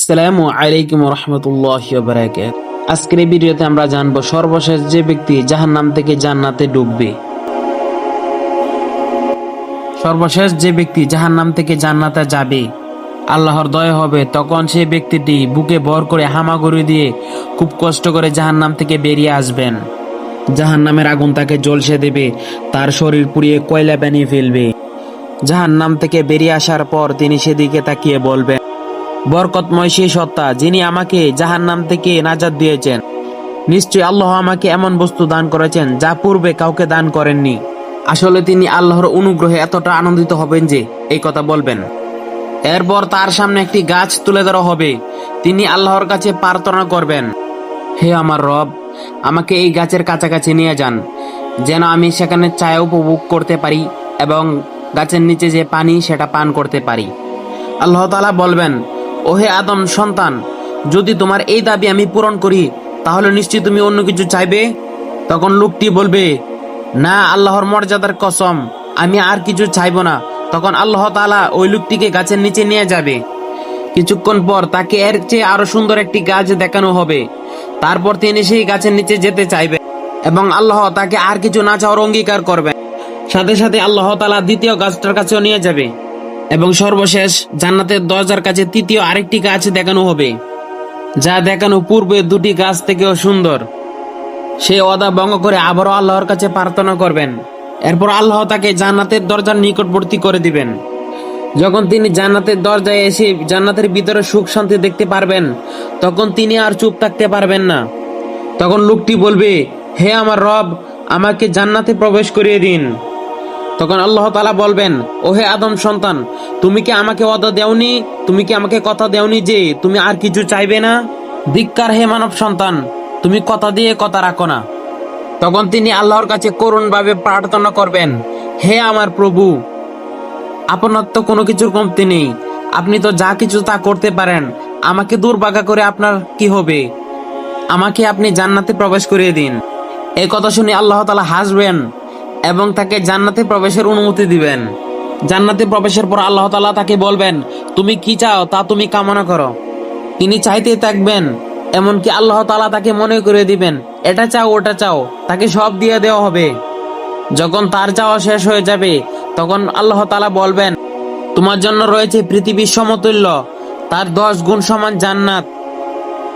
আসসালামু আলাইকুম রহমতুল্লাহ বারাকাত আজকের ভিডিওতে আমরা জানব সর্বশেষ যে ব্যক্তি জাহান্নাম থেকে জান্নাতে ডুববে। সর্বশেষ যে ব্যক্তি জাহান্নাম থেকে জান্নাতে যাবে, আল্লাহর দয় হবে, তখন সেই ব্যক্তিটি বুকে ভর করে হামাগুড়ি দিয়ে খুব কষ্ট করে জাহান্নাম থেকে বেরিয়ে আসবেন। জাহান্নামের আগুন তাকে জলসে দেবে, তার শরীর পুড়িয়ে কয়লা বানিয়ে ফেলবে। জাহান্নাম থেকে বেরিয়ে আসার পর তিনি সেদিকে তাকিয়ে বলবেন বরকতময় সেই সত্তা যিনি আমাকে জাহান নাম থেকে নাজাত দিয়েছেন। নিশ্চয়ই আল্লাহ আমাকে এমন বস্তু দান করেছেন যা পূর্বে কাউকে দান করেননি। আসলে তিনি আল্লাহর অনুগ্রহে এতটা আনন্দিত হবেন যে এই কথা বলবেন। এরপর তার সামনে একটি গাছ তুলে ধরা হবে। তিনি আল্লাহর কাছে প্রার্থনা করবেন, হে আমার রব, আমাকে এই গাছের কাছাকাছি নিয়ে যান, যেন আমি সেখানে ছায়া উপভোগ করতে পারি এবং গাছের নিচে যে পানি সেটা পান করতে পারি। আল্লাহ তালা বলবেন ওহে আদম সন্তান, যদি তোমার এই দাবি আমি পূরণ করি, তাহলে নিশ্চয়ই তুমি অন্য কিছু চাইবে? তখন লোকটি বলবে, না, আল্লাহর মর্যাদার কসম, আমি আর কিছু চাইব না। তখন আল্লাহ তালা ওই লোকটিকে গাছের নিচে নিয়ে যাবে। কিছুক্ষণ পর তাকে এর চেয়ে আরও সুন্দর একটি গাছ দেখানো হবে। তারপর তিনি সেই গাছের নিচে যেতে চাইবে এবং আল্লাহ তাকে আর কিছু না চাওয়ার অঙ্গীকার করবেন সাথে সাথে আল্লাহ তালা দ্বিতীয় গাছটার কাছেও নিয়ে যাবে। এবং সর্বশেষ জান্নাতের দরজার কাছে তৃতীয় আরেকটি গাছ দেখানো হবে, যা দেখানো পূর্বে দুটি গাছ থেকেও সুন্দর। সে অদা ভঙ্গ করে আবারও আল্লাহর কাছে প্রার্থনা করবেন। এরপর আল্লাহ তাকে জান্নাতের দরজার নিকটবর্তী করে দিবেন। যখন তিনি জান্নাতের দরজায় এসে জান্নাতের ভিতরে সুখ শান্তি দেখতে পারবেন, তখন তিনি আর চুপ থাকতে পারবেন না। তখন লোকটি বলবে, হে আমার রব, আমাকে জান্নাতে প্রবেশ করিয়ে দিন। তখন আল্লাহ তালা বলবেন, ওহে আদম সন্তান, তুমি কি আমাকে অদা দেওনি? তুমি কি আমাকে কথা দেওনি যে তুমি আর কিছু চাইবে না? ধিক্কার হে মানব সন্তান, তুমি কথা দিয়ে কথা রাখো না। তখন তিনি আল্লাহর কাছে করুণ ভাবে প্রার্থনা করবেন, হে আমার প্রভু, আপনার তো কোনো কিছুর কমতি নেই। আপনি তো যা কিছু তা করতে পারেন, আমাকে দুর্ভাগা করে আপনার কি হবে? আমাকে আপনি জান্নাতে প্রবেশ করিয়ে দিন। এই কথা শুনে আল্লাহ তালা হাসবেন। এবং তাকে জান্নাতে প্রবেশের অনুমতি দিবেন। জান্নাতে প্রবেশের পর আল্লাহ তালা তাকে বলবেন, তুমি কি চাও তা তুমি কামনা করো। তিনি চাইতে থাকবেন, এমনকি আল্লাহ তালা তাকে মনে করে দিবেন, এটা চাও, ওটা চাও, তাকে সব দিয়ে দেওয়া হবে। যখন তার চাওয়া শেষ হয়ে যাবে, তখন আল্লাহ তালা বলবেন, তোমার জন্য রয়েছে পৃথিবীর সমতুল্য, তার দশ গুণ সমান জান্নাত।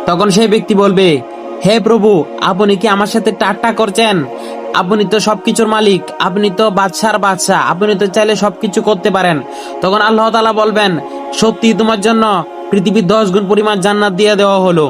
তখন সেই ব্যক্তি বলবে, হে প্রভু, আপনি কি আমার সাথে টাট্টা করছেন? আপনি তো সবকিছুর মালিক, আপনি তো বাদশার বাদশাহ, আপনি তো চাইলে সবকিছু করতে পারেন। তখন আল্লাহ তালা বলবেন সত্যি তোমার জন্য পৃথিবীর দশ গুণ পরিমাণ জান্নাত দিয়ে দেওয়া হলো।